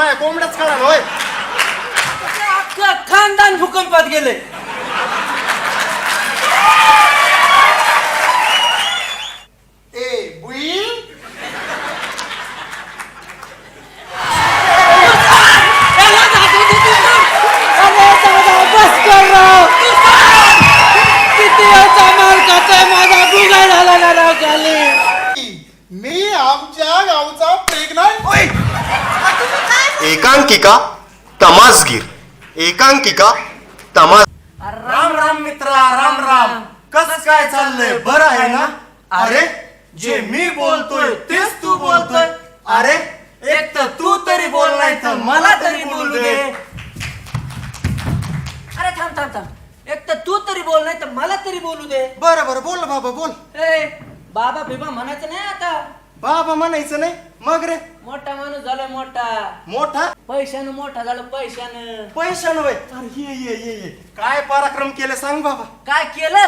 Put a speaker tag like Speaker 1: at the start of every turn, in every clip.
Speaker 1: माझ्या कोंबड्याच कळा होय.
Speaker 2: अख्खं खानदान भूकंपात गेले
Speaker 1: ए बुई
Speaker 2: बस कर राव किती याचा माल खातोय माझा बुगा झाला ना राव खाली
Speaker 1: मी आमच्या गावचा प्रेग्नंट
Speaker 3: एकांकिका तमासगीर. एकांकिका तमास
Speaker 1: राम राम मित्रा राम राम. कस काय चाललंय? बरं आहे ना? अरे जे मी बोलतोय तेच तू बोलतोय. अरे एक तर तू तरी बोल नाही तर मला तरी बोलू दे.
Speaker 2: अरे थांब थांब थांब. एक तर तू तरी बोल नाही तर मला तरी बोलू दे.
Speaker 1: बरं बरं. बोल बाबा बोल.
Speaker 2: ए बाबा बिबा म्हणायचं नाही आता.
Speaker 1: बाबा म्हणायचं नाही. मग रे.
Speaker 2: मोठा माणूस झाला मोठा.
Speaker 1: मोठा?
Speaker 2: पैशानं मोठा झाला पैशानं.
Speaker 1: पैसा नव्हे अरे ये ये ये ये. काय पराक्रम केले सांग बाबा.
Speaker 2: काय केलं?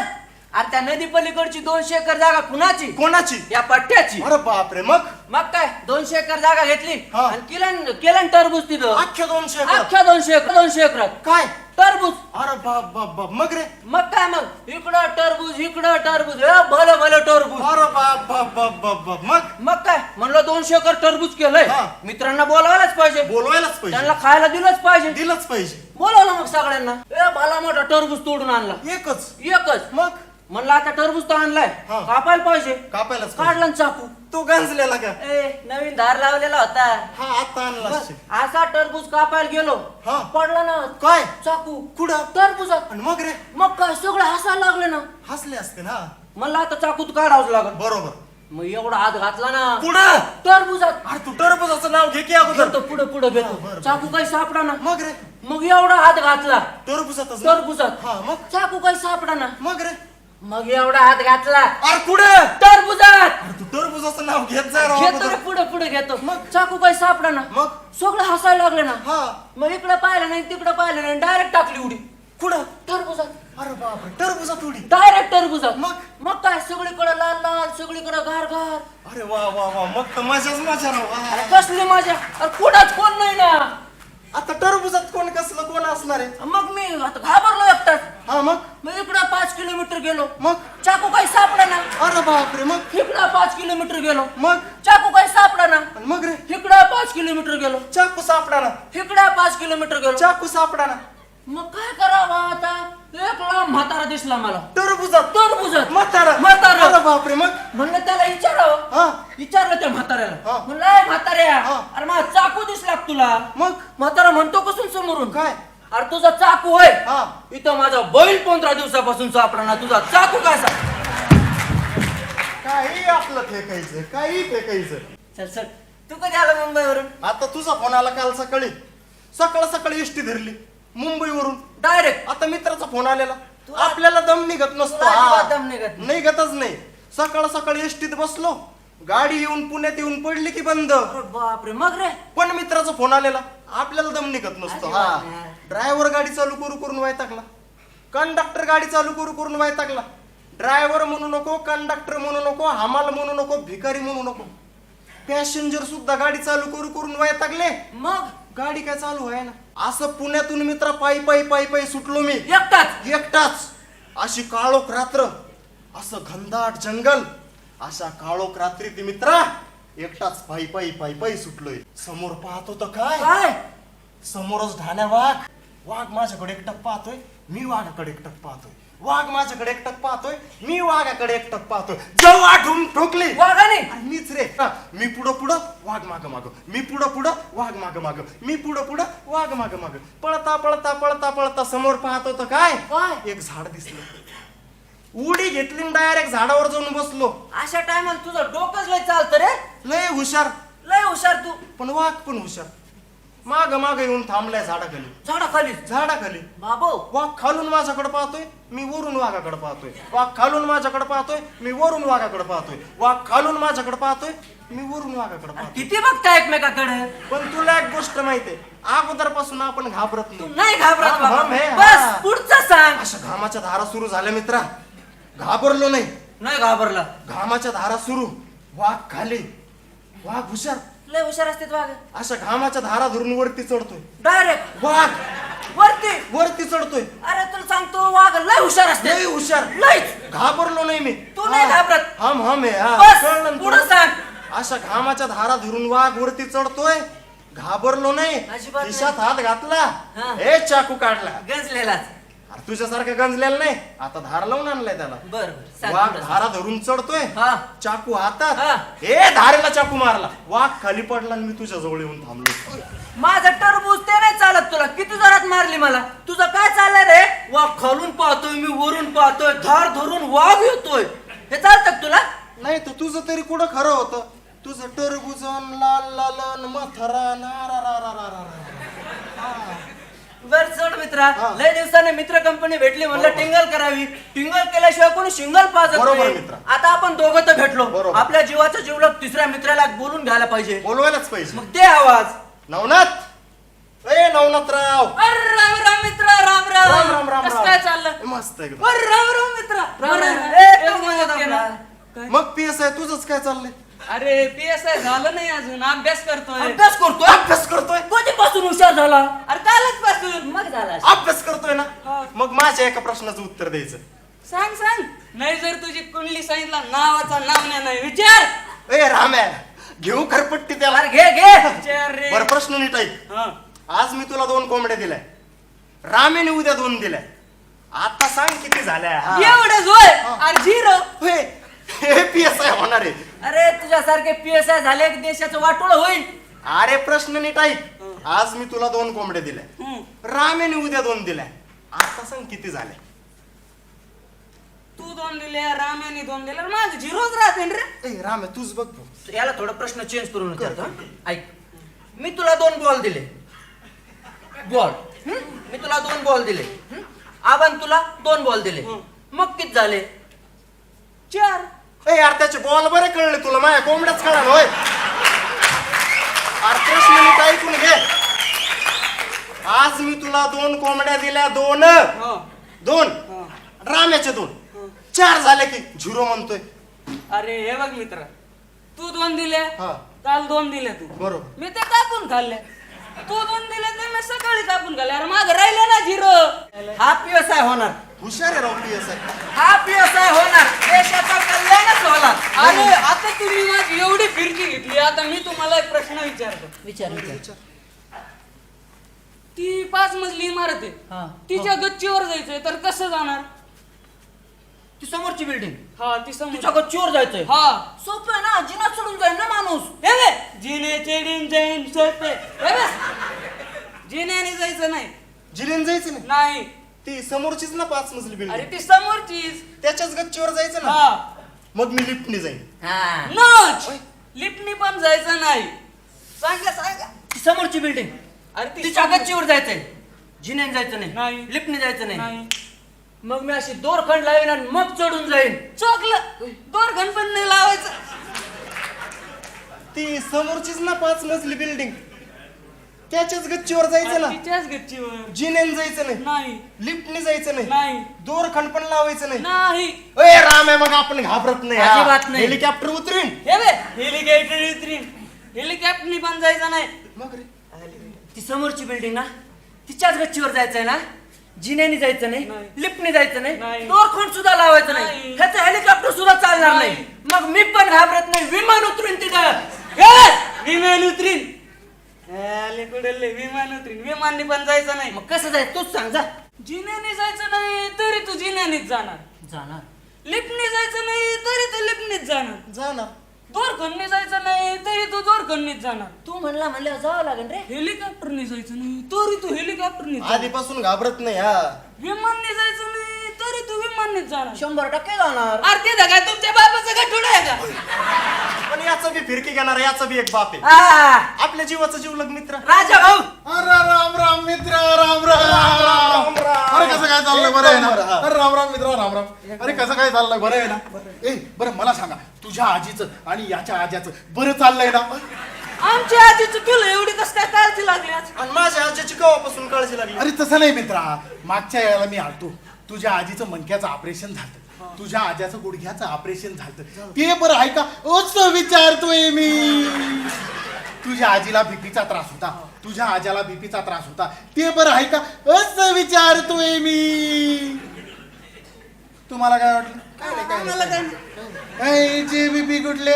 Speaker 2: अरे त्या नदी पलीकडची दोनशे एकर जागा कुणाची?
Speaker 1: कोणाची?
Speaker 2: या पट्ट्याची.
Speaker 1: अरे बापरे मग?
Speaker 2: मग काय? दोनशे एकर जागा घेतली.
Speaker 1: हा.
Speaker 2: आणि केलं केलं टरबूज तिथं.
Speaker 1: अख्ख्या दोनशे एकर.
Speaker 2: अख्ख्या दोनशे एकर दोनशे एकरात
Speaker 1: काय?
Speaker 2: टरबूज.
Speaker 1: अरे बाप बाप बाप. मग रे?
Speaker 2: मग काय मग? इकडं टरबूज इकडं टरबूज. ए, भलं भलं टरबूज.
Speaker 1: अरे बाप बाप बाप बाप बाप. मग?
Speaker 2: मग काय? म्हणलं दोनशे एकर टरबूज केलंय.
Speaker 1: हा.
Speaker 2: मित्रांना बोलावायलाच पाहिजे.
Speaker 1: बोलवायलाच
Speaker 2: त्यांना
Speaker 1: पाहिजे
Speaker 2: खायला दिलंच पाहिजे.
Speaker 1: दिलंच पाहिजे.
Speaker 2: बोलावलं मग सगळ्यांना. ए भला मोठा टरबूज तोडून आणला.
Speaker 1: एकच.
Speaker 2: एकच.
Speaker 1: मग?
Speaker 2: म्हणलं आता टरबूज तर आणलाय.
Speaker 1: हा.
Speaker 2: कापायला पाहिजे.
Speaker 1: कापायलाच
Speaker 2: काढला. ना चाकू.
Speaker 1: तू गंजलेला का?
Speaker 2: ए नवीन धार लावलेला होता.
Speaker 1: हा आता आणला.
Speaker 2: असा टरबूज कापायला गेलो.
Speaker 1: हा.
Speaker 2: पडला ना
Speaker 1: काय?
Speaker 2: चाकू.
Speaker 1: कुठं?
Speaker 2: टरबूजात.
Speaker 1: आणि मग रे?
Speaker 2: मग काय? सगळे हसायला लागले ना.
Speaker 1: हसले असते ना?
Speaker 2: म्हणलं आता चाकू तू काढावंच लागल.
Speaker 1: बरोबर.
Speaker 2: मग एवढा हात घातला ना.
Speaker 1: पुढं
Speaker 2: टरबूजात.
Speaker 1: अरे तू टरबुजाचं नाव घे की अगोदर.
Speaker 2: घेतो पुढे पुढे
Speaker 1: हा,
Speaker 2: घेतो.
Speaker 1: बरं,
Speaker 2: चाकू काही सापडा ना.
Speaker 1: मग रे?
Speaker 2: मग एवढा हात घातला.
Speaker 1: टरबुजातच ना?
Speaker 2: टरबूजात.
Speaker 1: हा मग?
Speaker 2: चाकू काही सापडा ना.
Speaker 1: मग रे?
Speaker 2: मग एवढा हात घातला.
Speaker 1: अरे कुठं?
Speaker 2: टरबूजात.
Speaker 1: अरे तू टरबुजाचं नाव घेत जा राव
Speaker 2: घेतो रे
Speaker 1: अगोदर.
Speaker 2: पुढे पुढे घेतो. मग? चाकू काही सापडा ना.
Speaker 1: मग?
Speaker 2: सगळं हसायला लागले ना.
Speaker 1: हा.
Speaker 2: मग इकडे पाहिलं नाही तिकडे पाहिलं नाही डायरेक्ट टाकली उडी.
Speaker 1: कुठं?
Speaker 2: टरबूजात.
Speaker 1: अरे बापरे टरबुजात उडी.
Speaker 2: डायरेक्ट टरबुजात.
Speaker 1: मग?
Speaker 2: मग काय सगळीकडे लाल लाल सगळीकडे गार गार.
Speaker 1: अरे वा वा वा. मग तर मजाच मजा राव.
Speaker 2: अरे
Speaker 1: वा.
Speaker 2: कसली माझ्या अरे कुणाच कोण नाही ना.
Speaker 1: आता टरबुजात कोण कसलं कोण असणार आहे?
Speaker 2: मग मी आता घाबरलो एकटाच
Speaker 1: हा मग?
Speaker 2: मग इकडं पाच किलोमीटर गेलो.
Speaker 1: मग?
Speaker 2: चाकू काही सापडा ना.
Speaker 1: अरे बापरे मग?
Speaker 2: इकडं पाच किलोमीटर गेलो.
Speaker 1: मग?
Speaker 2: चाकू काही सापडा ना.
Speaker 1: आणि मग रे?
Speaker 2: इकडं पाच किलोमीटर गेलो.
Speaker 1: चाकू सापडा ना.
Speaker 2: इकडं पाच किलोमीटर गेलो.
Speaker 1: चाकू सापडा ना.
Speaker 2: मग काय करावं आता? एक लांब म्हातारा दिसला मला.
Speaker 1: टरबुजात.
Speaker 2: टरबुजात.
Speaker 1: म्हातारा.
Speaker 2: म्हातारा.
Speaker 1: अरे बापरे मग?
Speaker 2: म्हणलं त्याला विचारावं.
Speaker 1: हा.
Speaker 2: विचारलं त्या म्हाताऱ्याला.
Speaker 1: हा.
Speaker 2: म्हणलं "ए, म्हाताऱ्या
Speaker 1: हा.
Speaker 2: अरे मला चाकू दिसला का तुला?
Speaker 1: मग?
Speaker 2: म्हातारा म्हणतो कसून समोरून.
Speaker 1: काय?
Speaker 2: अरे तुझा चाकू होय.
Speaker 1: हा.
Speaker 2: इथं माझा बैल पंधरा दिवसापासून सापडा ना तुझा चाकू कसा?
Speaker 1: काही आपलं फेकायचं काही फेकायचं.
Speaker 2: चल चल. तू कधी आला मुंबईवरून?
Speaker 1: आता तुझा फोन आला काल सकाळी. सकाळ सकाळी एसटी धरली. मुंबईवरून
Speaker 2: डायरेक्ट
Speaker 1: आता मित्राचा फोन आलेला. आपल्याला दम निघत नसतो.
Speaker 2: तुला अजिबात. दम निघत नाही.
Speaker 1: निघतच नाही. सकाळ सकाळी एसटीत बसलो. गाडी येऊन पुण्यात येऊन पडली की बंद.
Speaker 2: अरे बापरे मग रे?
Speaker 1: पण मित्राचा फोन आलेला. आपल्याला दम निघत नसतो. हा. ड्रायव्हर गाडी चालू करू करून वैतागला. कंडक्टर गाडी चालू करू करून वैतागला. ड्रायव्हर म्हणू नको कंडक्टर म्हणू नको हमाल म्हणू नको भिकारी म्हणू नको. पॅसेंजर सुद्धा गाडी चालू करू करून वैतागले.
Speaker 2: मग?
Speaker 1: गाडी काय चालू आहे ना असं पुण्यातून मित्र पायी पायी पायी पायी सुटलो मी.
Speaker 2: एकटाच?
Speaker 1: एकटाच. अशी काळोख रात्र असं घनदाट जंगल अशा काळोख रात्री ती मित्रा एकटाच पायी पायी पायी पायी सुटलोय. समोर पाहतो तर काय?
Speaker 2: काय?
Speaker 1: समोरच ढाण्या वाघ वाघ माझ्याकडे एकटक पाहतोय मी वाघाकडे एकटक पाहतोय. वाघ माझ्याकडे एकटक पाहतोय मी वाघाकडे एकटक पाहतोय. जेव्हा ठुम ठोकली.
Speaker 2: वाघाने.
Speaker 1: आणि मीच रे. हा, मी पुढं पुढं वाघ माग माग. मी पुढं पुढं वाघ माग माग. मी पुढं पुढं वाघ माग माग. पळता पळता पळता पळता समोर पाहत होतं काय?
Speaker 2: काय?
Speaker 1: एक झाड दिसलं. उडी घेतली डायरेक्ट झाडावर जाऊन बसलो.
Speaker 2: अशा टायमाला तुझं डोकंच लय चालतं रे.
Speaker 1: लय हुशार.
Speaker 2: लय हुशार तू.
Speaker 1: पण वाघ पण हुशार. माग माग येऊन थांबलाय झाडाखाली.
Speaker 2: झाडाखाली?
Speaker 1: झाडाखाली.
Speaker 2: बाबो.
Speaker 1: वाघ खालून माझ्याकडे पाहतोय मी वरून वाघाकडे पाहतोय. वाघ खालून माझ्याकडे पाहतोय मी वरून वाघाकडे पाहतोय. वाघ खालून माझ्याकडे पाहतोय मी वरून वाघाकडे पाहतोय.
Speaker 2: किती बघता एकमेकाकडे?
Speaker 1: पण तुला एक गोष्ट माहितीये अगोदरपासून आपण घाबरत
Speaker 2: तू
Speaker 1: नाही
Speaker 2: नाही घाबरत
Speaker 1: हा,
Speaker 2: बाबा.
Speaker 1: हम हे, हा.
Speaker 2: बस पुढचं सांग.
Speaker 1: अशा घामाच्या धारा सुरू झाल्या मित्रा. घाबरलो नाही.
Speaker 2: नाही घाबरला.
Speaker 1: घामाच्या धारा सुरू. वाघ खाली. वाघ हुशार.
Speaker 2: लय हुशार असते वाघ
Speaker 1: अशा घामाच्या धारा धरून वरती चढतोय.
Speaker 2: डायरेक्ट
Speaker 1: वाघ.
Speaker 2: वरती.
Speaker 1: वरती चढतोय.
Speaker 2: अरे तुला सांगतो वाघ लय हुशार असते.
Speaker 1: लय हुशार.
Speaker 2: लयच.
Speaker 1: घाबरलो नाही मी.
Speaker 2: तू नाही
Speaker 1: हा.
Speaker 2: घाबरत.
Speaker 1: हम हम आहे हा.
Speaker 2: बस,
Speaker 1: कळलं ना
Speaker 2: पुढं
Speaker 1: तुला?
Speaker 2: सांग.
Speaker 1: अशा घामाच्या धारा धरून वाघ वरती चढतोय. घाबरलो नाही.
Speaker 2: अजिबात नाही.
Speaker 1: खिशात हात घातला.
Speaker 2: हा.
Speaker 1: हे चाकू काढला.
Speaker 2: गंजलेलाच.
Speaker 1: अरे तुझ्यासारखं गंजलेलं नाही. आता धार लावून आणलाय त्याला.
Speaker 2: बर
Speaker 1: वाघ
Speaker 2: सांग.
Speaker 1: धारा धरून चढतोय.
Speaker 2: हा.
Speaker 1: चाकू
Speaker 2: हा.
Speaker 1: हातात. हे. धारेला चाकू मारला. वाघ खाली पडला आणि मी तुझ्या जवळ येऊन थांबलो.
Speaker 2: माझं टरबूज ते नाही चालत तुला. किती जोरात मारली मला. तुझं काय चाललंय रे? वाघ खालून पाहतोय मी वरून पाहतोय. धार धरून वाघ येतोय. हे चालतं का तुला?
Speaker 1: नाही तर तुझं तरी कुठं खरं होतं? तुझं टरबुजन लाल लालन मथरा नारा रा रा रा रा रा.
Speaker 2: बर चढ मित्रा. लय दिवसाने मित्र कंपनी भेटली म्हणलं. टिंगल करावी टिंगल केल्याशिवाय कोणी शिंगल
Speaker 1: बरोबर. मित्रा.
Speaker 2: आता आपण दोघं तर भेटलो
Speaker 1: बरोबर.
Speaker 2: आपल्या जीवाचा जीवलग तिसऱ्या मित्राला बोलून घ्यायला पाहिजे
Speaker 1: बोलवायलाच पाहिजे
Speaker 2: मग ते आवाज
Speaker 1: नवनाथ ए नवनाथराव
Speaker 2: अरे राम राम मित्र राम राम
Speaker 1: राम राम राम
Speaker 2: कसं. काय चाललं
Speaker 1: मस्त एकदम
Speaker 2: अरे राम राम मित्र
Speaker 4: राम राम.
Speaker 2: ए,
Speaker 4: एक
Speaker 2: तो
Speaker 4: मिनिट
Speaker 2: मजा
Speaker 4: केला.
Speaker 2: आपला.
Speaker 1: मग पी एस आय तुझंच काय चाललंय
Speaker 4: अरे पी एस आय झालं नाही अजून. अभ्यास करतोय.
Speaker 2: अभ्यास करतोय?
Speaker 1: अभ्यास करतोय?
Speaker 2: कधीपासून हुशार झाला?
Speaker 4: अरे कालच पासून
Speaker 2: मग झाला
Speaker 1: अभ्यास करतोय ना?
Speaker 4: हा.
Speaker 1: मग माझ्या एका प्रश्नाचं उत्तर द्यायचं.
Speaker 4: सांग सांग. नाही जर तुझी कुंडली सांगितला नावाचा नाव नाही, नाही. विचार.
Speaker 1: ए राम्या. घेऊ खरपट्टी त्याला.
Speaker 2: अरे घे घे.
Speaker 4: विचार रे.
Speaker 1: बरं प्रश्न नीट ऐक.
Speaker 4: हा.
Speaker 1: आज मी तुला दोन कोंबड्या दिल्या. रामेने उद्या दोन दिल्या. आता सांग किती झाल्या. हा.
Speaker 4: एवढंच होय अरे झिरो.
Speaker 1: हे, हे पी एस आय होणार आहे.
Speaker 2: अरे तुझ्यासारखे पी एस आय झाले की देशाचं वाटोळ होईल.
Speaker 1: अरे प्रश्न नीट ऐक आज मी तुला दोन कोंबड्या दिल्या. रामेने उद्या दोन दिल्या. आता सांग किती झाल्या
Speaker 4: तू दोन दिले रामाने दोन दिले माझं झिरोच राहते रे.
Speaker 1: ए रामे तूच बघ भाऊ.
Speaker 2: याला थोडा प्रश्न चेंज करून विचारतो हं? ऐक. मी तुला दोन बॉल दिले. बॉल मी तुला दोन बॉल दिले? आबान तुला दोन बॉल दिले.
Speaker 4: हं.
Speaker 2: मग किती झाले?
Speaker 4: चार.
Speaker 1: ए यार त्याचे बॉल बरे कळले तुला माझ्या कोंबड्याच कळा होय. अरे प्रश्न नीट ऐकून घे. आज मी तुला दोन कोंबड्या दिल्या दोन.
Speaker 4: हा.
Speaker 1: दोन.
Speaker 4: हा.
Speaker 1: राम्याचे दोन. चार झाले की झिरो म्हणतोय.
Speaker 4: अरे हे बघ मित्र तू दोन दिले
Speaker 1: हा.
Speaker 4: काल दोन दिले तू.
Speaker 1: बरोबर.
Speaker 4: मी ते कापून खाल्ले. तू दोन दिले ते मी सकाळी कापून खाल्ले अरे माझं राहिले ना झिरो
Speaker 2: हा आय होणार.
Speaker 1: हुशार आहे राव पी एस आय
Speaker 2: हा आय होणार. देशाचा कल्याणच होणार.
Speaker 4: अरे आता तुम्ही माझी एवढी फिरकी घेतली आता मी तुम्हाला एक प्रश्न विचारतो.
Speaker 2: विचार विचार.
Speaker 4: ती पाच मजली इमारत
Speaker 2: हा.
Speaker 4: आहे तिच्या गच्चीवर जायचंय तर कसं जाणार?
Speaker 2: ती समोरची बिल्डिंग
Speaker 4: हा ती समोर
Speaker 2: तिच्या गच्चीवर जायचंय.
Speaker 4: हा.
Speaker 2: सोपं आहे ना जिना सोडून जाईल ना माणूस.
Speaker 4: जिने चेडीन जैन सोपे जिन्याने जायचं नाही.
Speaker 1: जिलेन जायचं नाही?
Speaker 4: नाही.
Speaker 1: ती समोरचीच ना पाच मजली
Speaker 4: अरे
Speaker 1: बिल्डिंग
Speaker 4: ती समोरचीच.
Speaker 1: त्याच्याच गच्चीवर जायचं ना?
Speaker 4: हा.
Speaker 1: मग मी लिफ्टने जाईन.
Speaker 2: हा.
Speaker 4: नच! लिफ्टनी पण जायचं नाही. सांगा सांगा.
Speaker 2: ती समोरची बिल्डिंग
Speaker 4: अरे ती
Speaker 2: तिच्या गच्चीवर जायचंय. जिन्याने जायचं नाही.
Speaker 4: नाही.
Speaker 2: लिफ्टने जायचं नाही.
Speaker 4: नाही.
Speaker 2: मग मी अशी दोरखंड लावीन आणि मग चढून जाईन.
Speaker 4: चोकलं. दोर गणपण नाही लावायचं.
Speaker 1: ती समोरचीच ना पाच मजली बिल्डिंग त्याच्याच गच्चीवर जायचं ना.
Speaker 4: अरे तिच्याच गच्चीवर.
Speaker 1: जिनेन जायचं नाही.
Speaker 4: नाही.
Speaker 1: लिफ्टने जायचं नाही.
Speaker 4: नाही.
Speaker 1: दोरखंड पण लावायचं नाही.
Speaker 4: नाही.
Speaker 1: ए राम आहे मग आपण घाबरत नाही. हा.
Speaker 2: अजिबात नाही.
Speaker 1: हेलिकॉप्टर उतरीन.
Speaker 4: हे बे हेलिकॉप्टर उतरीन. हेलिकॉप्टरनी पण जायचं नाही.
Speaker 1: मग रे.
Speaker 2: ती समोरची बिल्डिंग ना तिच्याच गच्चीवर जायचंय ना. जिन्याने जायचं नाही
Speaker 4: नाही.
Speaker 2: लिफ्टने जायचं नाही
Speaker 4: नाही.
Speaker 2: दोरखंड सुद्धा लावायचं नाही.
Speaker 4: नाही.
Speaker 2: ह्याचं हेलिकॉप्टर सुद्धा चालणार नाही.
Speaker 4: नाही.
Speaker 2: मग मी पण घाबरत नाही. विमान उतरून तिथं.
Speaker 4: विमान उतरीन. आले विमान उतरीन. विमाननी पण जायचं नाही.
Speaker 2: मग कसं जायचं तूच सांग जा.
Speaker 4: जिन्याने जायचं नाही तरी तू जिन्यानेच जाणार.
Speaker 2: जाणार.
Speaker 4: लिफ्टने जायचं नाही तरी तू लिफ्टनेच जाणार.
Speaker 1: जा ना
Speaker 4: दोरखंडने जायचं नाही तरी तू दोरखंडनीच जाणार.
Speaker 2: तू म्हणला म्हणल्यावर जावं लागेल रे.
Speaker 4: हेलिकॉप्टरने जायचं नाही तरी तू हेलिकॉप्टरने
Speaker 1: आधीपासून घाबरत नाही हा.
Speaker 4: विमानने जायचं नाही तरी तू विमाननेच जाणार
Speaker 2: शंभर टक्के जाणार.
Speaker 4: अरे ते काय तुमच्या बाबाचं गठुड आहे का?
Speaker 1: पण याचं बी फिरकी घेणार याचं बी एक बाप आहे.
Speaker 2: आ,
Speaker 1: आपल्या जीवाचं जीवलग मित्र.
Speaker 2: राजा भाऊ.
Speaker 5: अरे राम राम मित्र राम राम. अरे कसं काय चाललंय बरं आहे ना?
Speaker 1: बरं, हा.
Speaker 5: अरे राम राम मित्र राम राम. अरे कसं काय चाललंय बरं आहे ना? ए बरं मला सांगा तुझ्या आजीचं आणि याच्या आज्याचं बरं चाललंय ना?
Speaker 4: आमच्या आजीचं तुला एवढी कस काय काळजी लागली आज?
Speaker 1: आणि माझ्या आजीची कवापासून काळजी लागली?
Speaker 5: अरे तसं नाही मित्रा. मागच्या वेळेला मी आलतो तुझ्या आजीचं मणक्याचं ऑपरेशन झालं. तुझ्या आज्याचं गुडघ्याचं ऑपरेशन झालं. ते बरं आहे का असं विचारतोय मी. तुझ्या आजीला बीपीचा त्रास होता. तुझ्या आजाला बीपीचा त्रास होता. ते बरं आहे का असं विचारतोय मी. तुम्हाला काय वाटलं? काय नाही काय नाही, काय नाही. जे बीपी कुठले?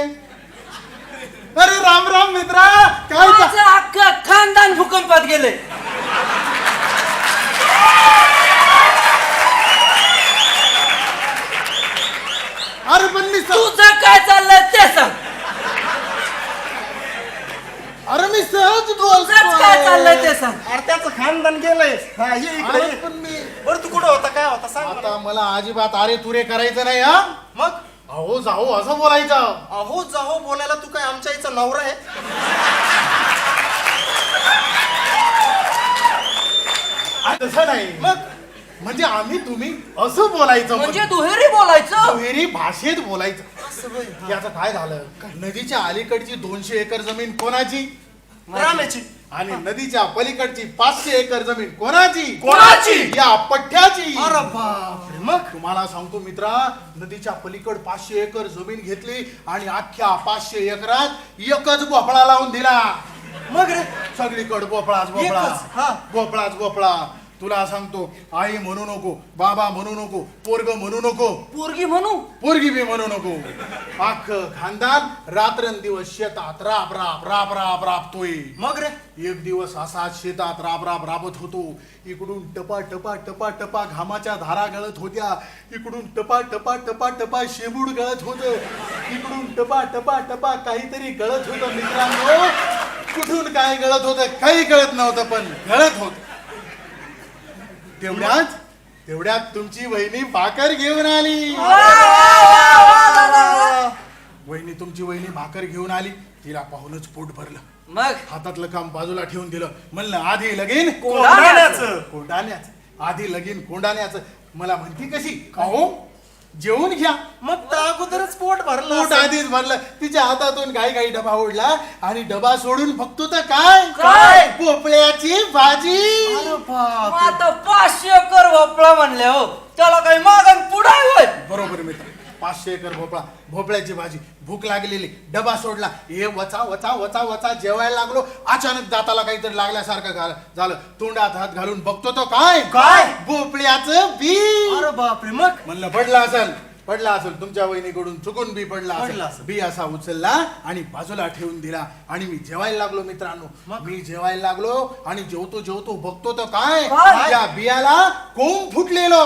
Speaker 5: अरे राम राम मित्रा काय
Speaker 2: अख्खं खानदान भूकंपात गेले
Speaker 5: अरे पण मी स-
Speaker 2: तुझं काय चाललंय ते सांग.
Speaker 5: अरे मी सहज
Speaker 2: तुझंच काय चाललंय ते सांग.
Speaker 1: अरे त्याचं खानदान गेलंय हा ये इकडे
Speaker 5: अरे
Speaker 1: ये.
Speaker 5: पण मी
Speaker 1: बरं तू कुठं होता? काय होता? सांग मला.
Speaker 5: आता मला. अजिबात अरे तुरे करायचं नाही हा?
Speaker 1: मग?
Speaker 5: अहो जाऊ असं बोलायचं.
Speaker 1: अहो जाहो बोलायला तू काय आमच्या आईचा नवरा आहे?
Speaker 5: आ, तसं नाही.
Speaker 1: मग?
Speaker 5: म्हणजे आम्ही तुम्ही असं बोलायचं
Speaker 2: म्हणजे दुहेरी बोलायचं?
Speaker 5: दुहेरी भाषेत बोलायचं. याचं काय झालं? नदीच्या अलीकडची दोनशे एकर जमीन कोणाची?
Speaker 1: रामेची.
Speaker 5: आणि नदीच्या पलीकडची पाचशे एकर जमीन कोणाची?
Speaker 1: कोणाची?
Speaker 5: या
Speaker 1: अरे बापरे मग?
Speaker 5: तुम्हाला सांगतो मित्रा नदीच्या पलीकड पाचशे एकर जमीन घेतली आणि अख्ख्या पाचशे एकरात एकच भोपळा लावून दिला.
Speaker 1: मग रे?
Speaker 5: सगळीकड भोपळाच भोपळा.
Speaker 1: एकच, हा.
Speaker 5: भोपळाच भोपळा. तुला सांगतो आई म्हणू नको बाबा म्हणू नको पोरग म्हणू नको.
Speaker 2: पोरगी म्हणू?
Speaker 5: पोरगी बी म्हणू नको. अख्ख खानदान रात्रंदिवस शेतात राब राब राब राब राबतोय.
Speaker 1: मग रे?
Speaker 5: एक दिवस असा शेतात राब राब राबत होतो. इकडून टपा टपा टपा टपा घामाच्या धारा गळत होत्या. इकडून टपा टपा टपा टपा शेबूड गळत होत. इकडून टपा टपा टपा काहीतरी गळत होतं मित्रांनो. कुठून काय गळत होतं काही कळत नव्हतं पण गळत होत. तेवढ्याच तेवढ्यात तुमची वहिनी भाकर घेऊन आली. वहिनी तुमची वहिनी भाकर घेऊन आली. तिला पाहूनच पोट भरलं.
Speaker 2: मग?
Speaker 5: हातातलं काम बाजूला ठेवून दिलं. म्हणलं आधी लगीन
Speaker 1: कोंडाण्याचं.
Speaker 5: कोंडाण्याचं आधी लगीन कोंडाण्याचं मला म्हणती कशी? अहो जेवून घ्या.
Speaker 1: मग त्या अगोदरच पोट भरलं
Speaker 5: पोट
Speaker 1: असेल.
Speaker 5: आधीच भरलं. तिच्या हातातून काही काही डबा ओढला आणि डबा सोडून बघतो तर काय?
Speaker 2: काय?
Speaker 5: पोपळ्याची भाजी.
Speaker 1: अरे
Speaker 2: मग
Speaker 1: बाप
Speaker 2: आता पाचशे एकर भोपळा म्हणले हो. त्याला काही मागण पुढाय होय?
Speaker 5: बरोबर मित्र. पाचशे एकर भोपळा भोपळ्याची भाजी. भूक लागलेली. डबा सोडला. हे वचा वचा वचा वचा जेवायला लागलो. अचानक दाताला काहीतरी लागल्यासारखं झालं झालं. तोंडात हात घालून बघतो तो काय?
Speaker 1: काय?
Speaker 5: भोपळ्याचं बी.
Speaker 1: अरे बापरे मग?
Speaker 5: म्हणलं पडला असेल. पडला असेल. तुमच्या वहिनीकडून चुकून बी पडला
Speaker 1: पडला
Speaker 5: असेल.
Speaker 1: असेल.
Speaker 5: बी असा उचलला आणि बाजूला ठेवून दिला. आणि मी जेवायला लागलो मित्रांनो. मी जेवायला लागलो आणि जेवतो जेवतो बघतो तर काय?
Speaker 2: काय?
Speaker 5: त्या बियाला कोंब फुटलेलो.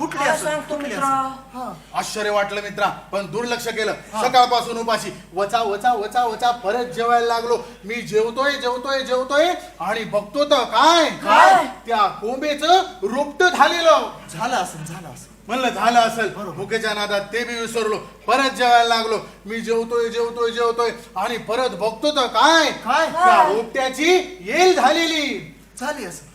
Speaker 1: फुटली
Speaker 2: काय
Speaker 1: असेल,
Speaker 2: सांगतो
Speaker 1: फुटली
Speaker 2: मित्रा?
Speaker 1: असेल.
Speaker 2: हा.
Speaker 5: आश्चर्य वाटलं मित्रा पण दुर्लक्ष केलं. सकाळपासून उपाशी वचा वचा वचा वचा परत जेवायला लागलो. मी जेवतोय जेवतोय जेवतोय आणि बघतो तर काय?
Speaker 2: काय?
Speaker 5: त्या कोंबेच रोपट झालेलं.
Speaker 1: झालं असेल झालं असेल.
Speaker 5: म्हणलं झालं असेल. भुकेच्या नादात ते बी विसरलो. परत जेवायला लागलो. मी जेवतोय जेवतोय जेवतोय आणि परत बघतो तर काय?
Speaker 1: काय?
Speaker 5: त्या रोपट्याची येल झालेली.
Speaker 1: झाली असेल.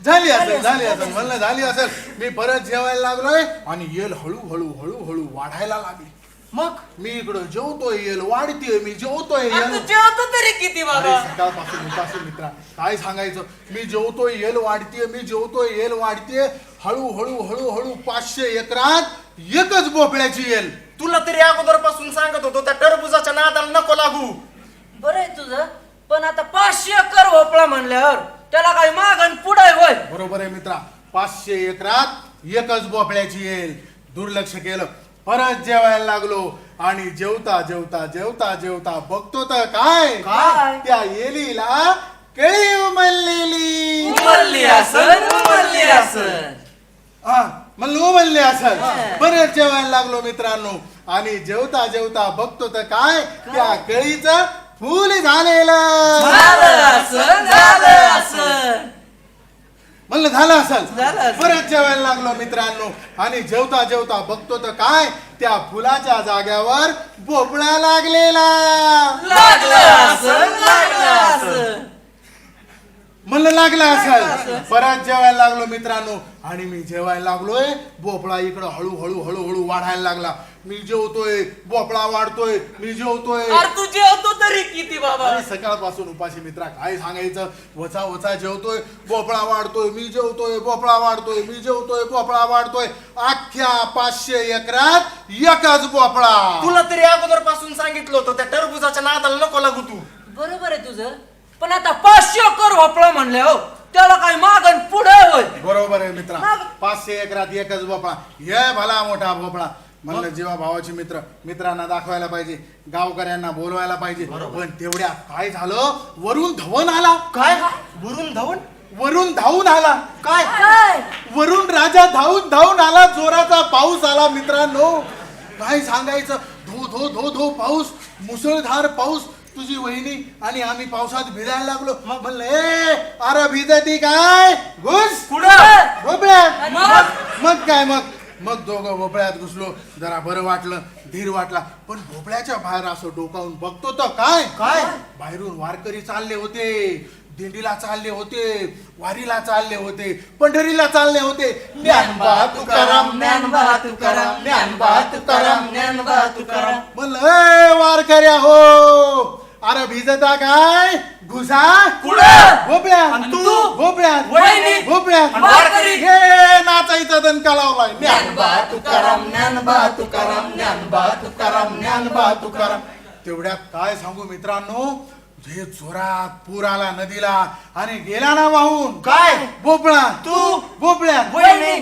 Speaker 5: झाली असेल झाली असेल. म्हणलं झाली असेल. मी परत जेवायला लागलोय आणि येल हळू हळू हळू हळू वाढायला लागली.
Speaker 1: मग?
Speaker 5: मी इकडं जेवतोय येल वाढतीये मी जेवतोय
Speaker 2: आता
Speaker 5: येल.
Speaker 2: तू जेवतो तरी किती बाबा?
Speaker 5: सकाळपासून उपाशी मित्रा काय सांगायचं? मी जेवतोय येल वाढतीये मी जेवतोय येल वाढतीये. हळू हळू हळू हळू पाचशे एकरात एकच भोपळ्याची येल.
Speaker 1: तुला तरी अगोदरपासून सांगत होतो त्या टरबुजाच्या नादाला नको लागू.
Speaker 2: बरं आहे तुझं पण आता पाचशे एकर भोपळा म्हणल्यावर त्याला काही मागण पुढाय होय
Speaker 5: बरोबर आहे मित्रा. पाचशे एकरात एकच भोपळ्याची येल दुर्लक्ष केलं. परत जेवायला लागलो. आणि जेवता जेवता जेवता जेवता बघतो तर काय?
Speaker 2: काय?
Speaker 5: त्या येलीला केळी उमललेली.
Speaker 2: उमलली असन उमलली असन
Speaker 5: हा म्हणलं असेल.
Speaker 2: हा.
Speaker 5: बरेच जेवायला लागलो मित्रांनो. आणि जेवता जेवता बघतो तर काय? त्या केळीचं फुल झालेलं.
Speaker 2: झालं असन झालं असन
Speaker 5: म्हणलं झालं असेल
Speaker 2: झालं असेल.
Speaker 5: परत जेवायला लागलो मित्रांनो. आणि जेवता जेवता बघतो तर काय त्या फुलाच्या जाग्यावर भोपळा लागलेला.
Speaker 2: लागलं लागलं
Speaker 5: असेल
Speaker 2: असेल.
Speaker 5: परत जेवायला लागलो मित्रांनो. आणि मी जेवायला लागलोय. भोपळा इकडं हळूहळू हळूहळू वाढायला लागला. मी जेवतोय भोपळा वाढतोय मी जेवतोय
Speaker 2: अरे तू जेवतो तरी किती बाबा.
Speaker 5: अरे सकाळपासून उपाशी मित्रा काय सांगायचं? वचा वचा जेवतोय भोपळा वाढतोय मी जेवतोय भोपळा वाढतोय मी जेवतोय भोपळा वाढतोय. अख्ख्या पाचशे एकरात एकच भोपळा.
Speaker 1: तुला तरी अगोदरपासून सांगितलं होतं त्या टरबुजाच्या नादाला नको लागू तू.
Speaker 2: बरोबर आहे तुझं. पण आता पाचशे कर भोपळा म्हणले हो. त्याला काही मागण पुढे होय.
Speaker 5: बरोबर आहे मित्रा.
Speaker 2: मग?
Speaker 5: पाचशे एकरात एकच भोपळा. हे भला मोठा भोपळा. म्हणलं जेव्हा भावाचे मित्र मित्रांना दाखवायला पाहिजे गावकऱ्यांना बोलवायला पाहिजे. पण तेवढ्या काय झालं? वरून धवन आला.
Speaker 1: काय? बुरून धावून?
Speaker 5: वरून धावून आला.
Speaker 1: काय?
Speaker 2: काय?
Speaker 5: वरून राजा धावून धावून आला. जोराचा पाऊस आला मित्रांनो. काय सांगायचं? धो धो धो धो पाऊस. मुसळधार पाऊस. तुझी वहिनी आणि आम्ही पावसात भिजायला लागलो. मग? म्हणलं ए अरे भिजती काय? घुस.
Speaker 1: कुठं?
Speaker 2: मग?
Speaker 5: मग काय मग? मग दोघं भोपळ्यात घुसलो. जरा बरं वाटलं धीर वाटला. पण भोपळ्याच्या बाहेर असं डोकावून बघतो तर काय?
Speaker 1: काय?
Speaker 5: बाहेरून वारकरी चालले होते दिंडीला चालले होते वारीला चालले होते पंढरीला चालले होते. ज्ञानबा तुकाराम
Speaker 1: ज्ञानबा तुकाराम ज्ञानबा तुकाराम ज्ञानबा तुकाराम
Speaker 5: म्हणलं "ए, वारकऱ्या हो अरे भिजता काय? घुसा
Speaker 1: कुठं?
Speaker 5: भोपळ्यात
Speaker 1: आणि तू?
Speaker 5: भोपळ्यात
Speaker 1: वहिनी?
Speaker 5: भोपळ्यात
Speaker 1: आणि वारकरी?
Speaker 5: हे नाचायचा दणका लावलाय
Speaker 1: ज्ञानबा तुकाराम ज्ञानबा तुकाराम ज्ञानबा तुकाराम ज्ञानबा तुकाराम
Speaker 5: तेवढ्यात काय सांगू मित्रांनो हे जोरात पूर आला नदीला आणि गेला ना वाहून
Speaker 1: काय?
Speaker 5: भोपळा
Speaker 1: तू?
Speaker 5: भोपळ्यात
Speaker 1: वहिनी?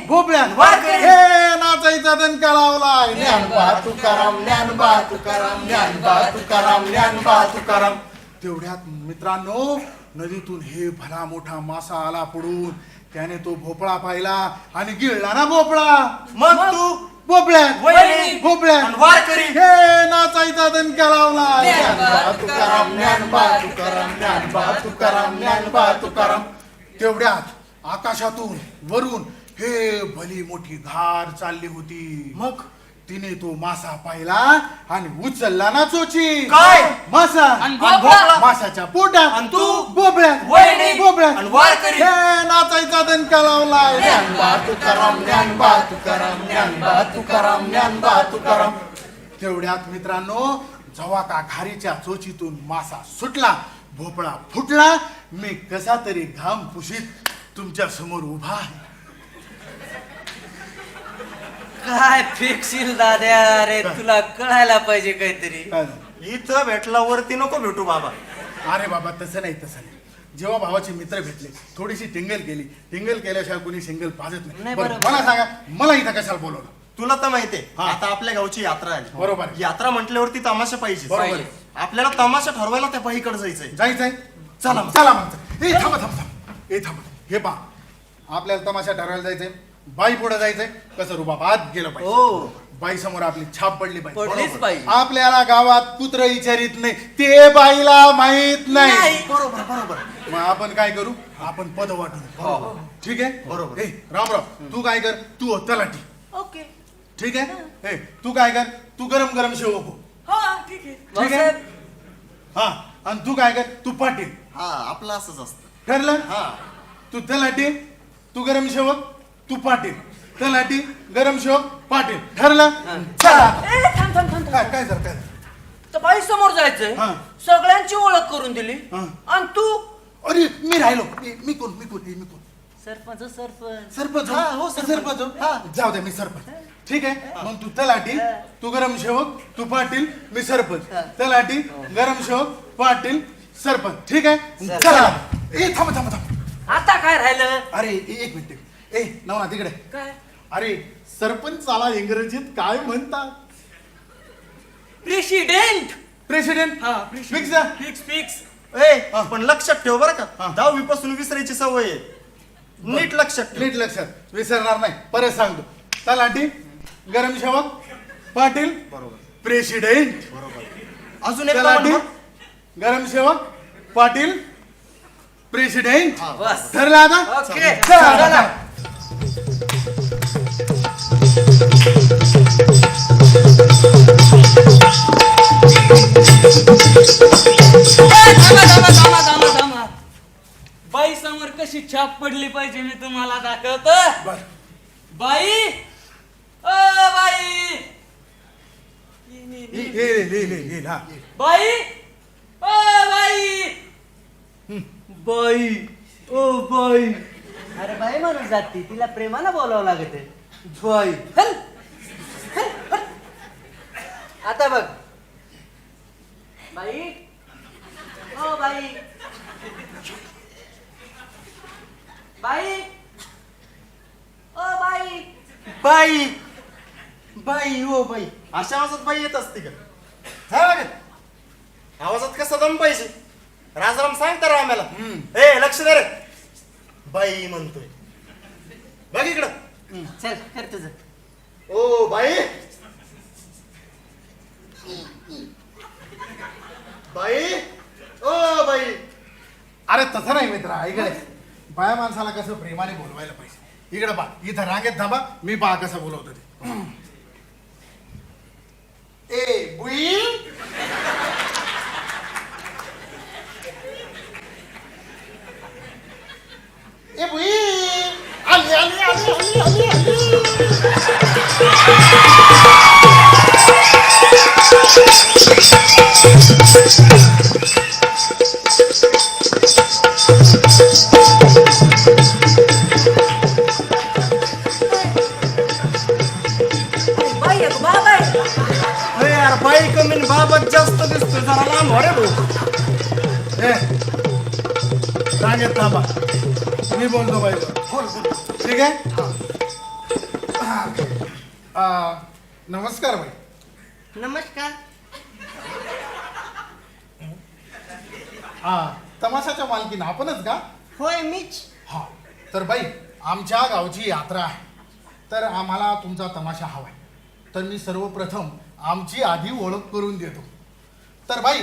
Speaker 1: वारकरी?
Speaker 5: हे नाचायचा दणका लावलाय
Speaker 1: ज्ञानबा तुकाराम ज्ञानबा तुकाराम ज्ञानबा तुकाराम ज्ञानबा तुकाराम
Speaker 5: तेवढ्यात मित्रांनो नदीतून हे भला मोठा मासा आला पडून त्याने तो भोपळा पाहिला आणि गिळला ना भोपळा
Speaker 1: मग तू
Speaker 5: भोपळ्यात
Speaker 1: वहिनी?
Speaker 5: भोपळ्यात
Speaker 1: आणि वारकरी?
Speaker 5: हे नाचायचा दणका लावला
Speaker 1: ज्ञानबा तुकाराम ज्ञानबा तुकाराम ज्ञानबा तुकाराम ज्ञानबा तुकाराम
Speaker 5: तेवढ्यात आकाशातून वरून हे भली मोठी धार चालली होती
Speaker 1: मग?
Speaker 5: तिने तो मासा पाहिला आणि उचलला ना चोची
Speaker 1: काय?
Speaker 5: मासा
Speaker 4: आणि
Speaker 1: भोपळा?
Speaker 5: मासाच्या पोटात
Speaker 1: आणि तू?
Speaker 5: बोबड्यात
Speaker 1: वहिनी?
Speaker 5: बोबड्यात
Speaker 1: आणि वारकरी?
Speaker 5: हे नाचायचा दणका लावलाय
Speaker 1: ज्ञानबा तुकाराम ज्ञानबा तुकाराम ज्ञानबा तुकाराम ज्ञानबा तुकाराम
Speaker 5: तेवढ्यात मित्रांनो जेव्हा का घारीच्या चोचीतून मासा सुटला भोपळा फुटला मी कसा तरी घाम पुशीत तुमच्यासमोर उभा आहे
Speaker 2: काय फेकशील दाद्या अरे तुला कळायला पाहिजे काहीतरी.
Speaker 5: काय? झालं?
Speaker 1: इथं भेटला वरती नको भेटू बाबा.
Speaker 5: अरे बाबा तसं नाही तसं नाही. जेव्हा भावाचे मित्र भेटले थोडीशी टिंगल केली. टिंगल केल्याशिवाय कोणी सिंगल पाजत नाही.
Speaker 2: नाही,
Speaker 5: बरं,
Speaker 2: बरोबर.
Speaker 5: मला सांगा मला इथं कशाला बोलवलं?
Speaker 1: तुला तर माहितीये
Speaker 5: हा.
Speaker 1: आता आपल्या गावची यात्रा आली.
Speaker 5: बरोबर.
Speaker 1: यात्रा म्हटल्यावरती तमाशा पाहिजे.
Speaker 5: बरोबर आहे.
Speaker 1: आपल्याला तमाशा ठरवायला त्या बाईकडे जायचंय.
Speaker 5: जायचंय?
Speaker 1: चला मग.
Speaker 5: चला मग. ए थांबा थांबा थांबा. ए थांबा. हे पा आपल्याला तमाशा ठरवायला जायचंय. बाई पुढे जायचंय. कसं रुबाब आत गेलं पाहिजे.
Speaker 2: हो.
Speaker 5: बाई समोर आपली छाप पडली पाहिजे.
Speaker 2: पडलीच
Speaker 5: बरोबर.
Speaker 2: पाहिजे.
Speaker 5: आपल्याला गावात कुत्र विचारित नाही. ते बाईला माहीत नाही.
Speaker 1: बरोबर बरोबर.
Speaker 5: मग आपण काय करू? आपण पद वाटू ठीक आहे?
Speaker 1: बरोबर.
Speaker 5: ए रामराव तू काय कर? तू हो तलाठी.
Speaker 2: ओके.
Speaker 5: ठीक आहे? ए तू काय कर? तू गरम गरम शेव हो
Speaker 2: हा ठीक आहे.
Speaker 5: ठीक आहे?
Speaker 2: भाऊसाहेब,
Speaker 5: हा आणि तू काय कर? तू पाटील.
Speaker 1: हा आपलं असंच असतं.
Speaker 5: ठरलं?
Speaker 1: हा.
Speaker 5: तू तलाठी तू गरम सेवक तू पाटील. तलाठी गरम सेवक पाटील. ठरलं? चला.
Speaker 2: ए, थांब थांब थांब थांब.
Speaker 5: काय काय झालं काय झालं?
Speaker 2: तर बाई समोर जायचंय.
Speaker 5: हा.
Speaker 2: सगळ्यांची ओळख करून दिली.
Speaker 5: हा.
Speaker 2: आणि तू?
Speaker 5: अरे मी राहिलो. मी कोण मी कोण मी कोण?
Speaker 2: सरपंच सरपंच.
Speaker 5: सरपंच
Speaker 1: हा,
Speaker 5: हो
Speaker 1: हो, सरपंच.
Speaker 5: सरपंच हो.
Speaker 1: हा.
Speaker 5: जाऊ दे मी सरपंच. ठीक आहे? मग तू तलाठी तू गरम सेवक तू पाटील मी सरपंच. तलाठी गरम सेवक पाटील सरपंच. ठीक आहे?
Speaker 2: चला.
Speaker 5: चला. ए थांब थांब थांब.
Speaker 2: आता काय राहिलं?
Speaker 5: अरे ए- एक मिनिट. ए नवना तिकडे
Speaker 2: काय?
Speaker 5: अरे सरपंचाला इंग्रजीत काय म्हणतात
Speaker 2: प्रेसिडेंट
Speaker 5: प्रेसिडेंट
Speaker 2: हा,
Speaker 5: फिक्स?
Speaker 2: फिक्स फिक्स
Speaker 1: ए पण लक्षात ठेव बरं. का. दहावी पासून विसरायची सवय आहे. नीट लक्षात ठेव.
Speaker 5: नीट लक्षात. विसरणार नाही. परत सांगतो. तलाठी गरम सेवक पाटील.
Speaker 1: बरोबर.
Speaker 5: प्रेसिडेंट
Speaker 1: अजून एक म्हण.
Speaker 5: गरम सेवक पाटील. प्रेसिडेंट
Speaker 1: हा,
Speaker 2: बस.
Speaker 5: ठरलं आता?
Speaker 2: ओके.
Speaker 5: चला,
Speaker 2: चला.
Speaker 5: चला.
Speaker 4: बाई समोर कशी छाप पडली पाहिजे मी तुम्हाला दाखवतो.
Speaker 5: बर.
Speaker 4: बाई. O by. बाई. O by.
Speaker 2: बाई. O by. अरे बाई म्हणून जाती. तिला प्रेमानं बोलावं लागत. बाई. हल. आता बघ. बाई? O by. बाई? O by.
Speaker 1: बाई. बाई हो बाई. अशा आवाजात बाई येत असते का? हा बघ. आवाजात कसा दम पाहिजे राजाराम सांग तर आम्हाला ए लक्ष दे रे. बाई म्हणतोय. बघ इकडं.
Speaker 2: चल कर तुझं.
Speaker 1: O by. बाई? O by.
Speaker 5: अरे तसं नाही मित्रा इकडे. बाया माणसाला कसं प्रेमाने बोलवायला पाहिजे. इकडे पा इथं रांगेत थांबा मी पहा कसं बोलवतो ते. ए बुई. ए बुई. आली आली आली आली आली आली.
Speaker 2: बाई एक बाबा आहे
Speaker 1: अरे यार बाई कमी न बाबत जास्त दिसतोय जरा लांब हो रे भाऊ।
Speaker 5: ए रांगेत थांबा मी बोलतो बाई बोल बोल। ठीक आहे हा. आ, नमस्कार बाई
Speaker 2: नमस्कार.
Speaker 5: हा तमाशाच्या मालकीन आपणच का?
Speaker 2: होय मीच.
Speaker 5: हा तर बाई आमच्या गावची यात्रा आहे. तर आम्हाला तुमचा तमाशा हवा आहे तर मी सर्वप्रथम आमची आधी ओळख करून देतो. तर बाई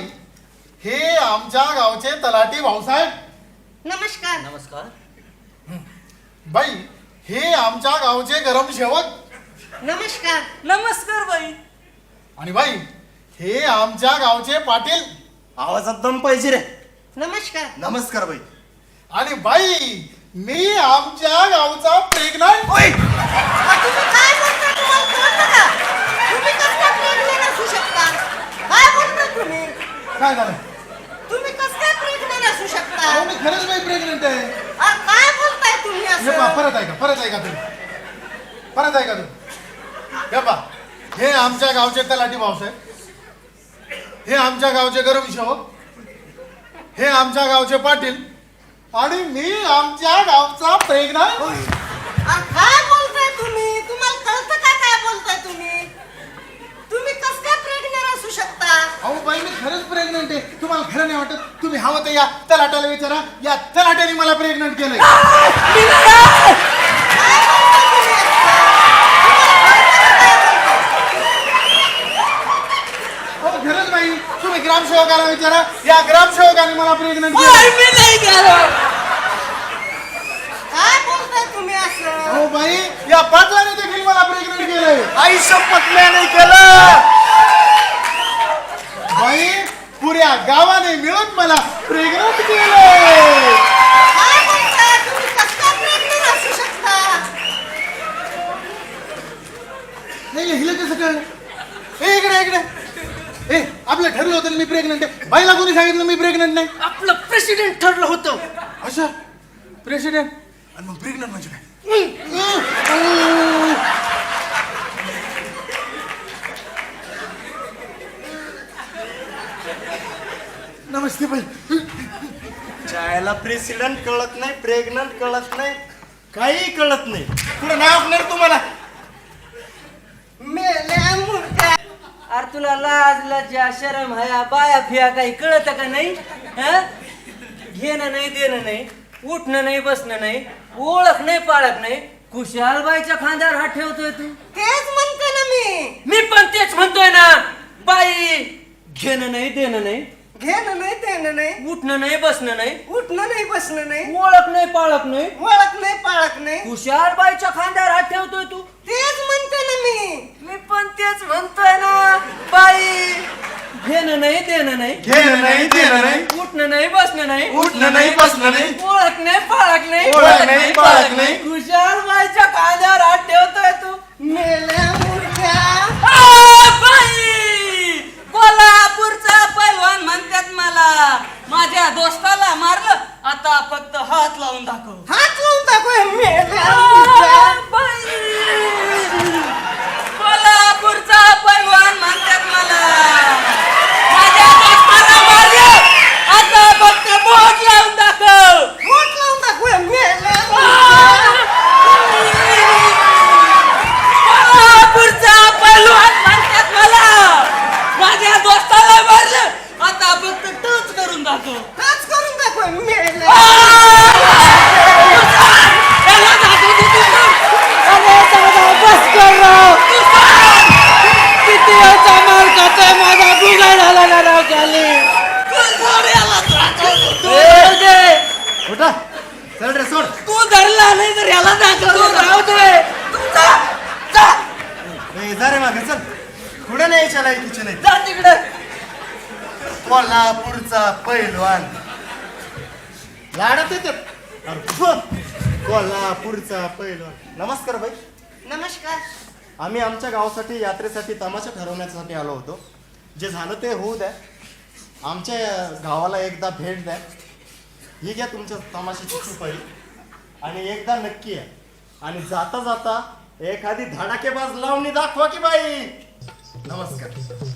Speaker 5: हे आमच्या गावचे तलाठी भाऊसाहेब.
Speaker 2: नमस्कार. नमस्कार.
Speaker 5: बाई हे आमच्या गावचे गरम सेवक
Speaker 2: नमस्कार.
Speaker 4: नमस्कार बाई.
Speaker 5: आणि बाई हे आमच्या गावचे पाटील.
Speaker 1: आवाजात दम पाहिजे रे.
Speaker 2: नमस्कार.
Speaker 1: नमस्कार बाई.
Speaker 5: आणि बाई मी आमच्या गावचा प्रेग्नंट.
Speaker 1: ओय!
Speaker 6: तुम्ही काय बोलता? तुम्हाला कळतं का? तुम्ही कसं काय प्रेग्नेंट असू शकता? काय बोलता तुम्ही?
Speaker 5: काय झालं?
Speaker 6: तुम्ही कसं काय प्रेग्नेंट असू शकता?
Speaker 5: अहो, मी खरंच बाई प्रेग्नंट आहे.
Speaker 6: अरे काय बोलताय तुम्ही
Speaker 5: हे पहा
Speaker 6: असं?
Speaker 5: परत ऐका परत ऐका तुम्ही. परत ऐका तुम्ही. हे पहा हे आमच्या गावचे तलाठी भाऊसाहेब. हे आमच्या गावचे गरम सेवक हे आमच्या गावचे पाटील. आणि मी आमच्या गावचा प्रेग्नंट
Speaker 6: अरे काय बोलताय तुम्ही? तुम्हाला कळतं का काय बोलताय तुम्ही? तुम्ही कसं काय प्रेग्नेंट असू शकता?
Speaker 5: अहो बाई मी खरंच प्रेग्नंट आहे. तुम्हाला खरं नाही वाटत? तुम्ही हवं तर या तलाट्याला विचारा. या तलाट्याने मला प्रेग्नंट केलंय अहो खरंच बाई तुम्ही ग्रामसेवकाला विचारा. या ग्रामसेवकाने मला प्रेग्नंट केलं.
Speaker 4: मी नाही गेलो
Speaker 6: काय बोलताय तुम्ही असं?
Speaker 5: अहो बाई या पाटलाने देखील मला प्रेग्नंट केलंय.
Speaker 1: आई शपथ नाही केलं.
Speaker 5: बाई पुऱ्या गावाने मिळून मला प्रेग्नंट केलंय.
Speaker 6: काय बोलताय? तुम्ही कसं काय प्रेग्नेंट असू शकता?
Speaker 5: नाही हिला कसं कळलं ए इकडे इकडे. ए आपलं ठरलं होतं ना मी प्रेग्नंट आहे. बाईला कोणी सांगितलं मी प्रेग्नंट नाही?
Speaker 2: आपलं प्रेसिडेंट ठरलं होतं.
Speaker 5: अच्छा प्रेसिडेंट आणि मग प्रेग्नंट म्हणजे काय? नमस्ते बाई.
Speaker 1: चायला प्रेसिडेंट कळत नाही प्रेग्नंट कळत नाही काही कळत नाही. पुढे नाव नाही तुम्हाला
Speaker 6: मेल्या मुर्द्या
Speaker 2: अरे तुला लाज लज्जा शरम हया बाया फिया काही कळत का नाही? हं? घेणं नाही देणं नाही उठणं नाही बसणं नाही ओळख नाही पाळख नाही. कुशाल बाईच्या खांद्यावर हात ठेवतोय तू.
Speaker 6: तेच म्हणते ना मी.
Speaker 2: मी पण तेच म्हणतोय ना. बाई घेणं नाही देणं नाही
Speaker 6: घेणं नाही देणं नाही.
Speaker 2: उठणं नाही बसणं नाही.
Speaker 6: उठणं नाही बसणं नाही.
Speaker 2: ओळख नाही पाळख नाही.
Speaker 6: ओळख नाही पाळख नाही.
Speaker 2: कुशाल बाईच्या खांद्यावर हात ठेवतोय तू.
Speaker 6: तेच म्हणते ना मी.
Speaker 2: मी पण तेच म्हणतोय ना बाई. घेणं नाही देणं नाही.
Speaker 1: घेणं नाही देणं नाही.
Speaker 2: उठणं नाही बसणं नाही.
Speaker 1: उठणं नाही बसणं नाही.
Speaker 2: ओळख नाही पाळख नाही.
Speaker 1: ओळख नाही, पाळख नाही.
Speaker 2: कुशाल बाईच्या खांद्यावर हात ठेवतोय तू.
Speaker 6: मेल्या मुर्द्या
Speaker 4: कोल्हापूरचा पैलवान.
Speaker 1: लाडत फ, कोल्हापूरचा पैलवान. नमस्कार बाई.
Speaker 6: नमस्कार.
Speaker 1: आम्ही आमच्या गावासाठी यात्रेसाठी तमाशा ठरवण्यासाठी आलो होतो. जे झालं ते होऊ द्या. आमच्या गावाला एकदा भेट द्या. ही घ्या तुमच्या तमाशाची सुपारी. आणि एकदा नक्की या. आणि जाता जाता एखादी धडाकेबाज लावणी दाखवा की बाई. नमस्कार.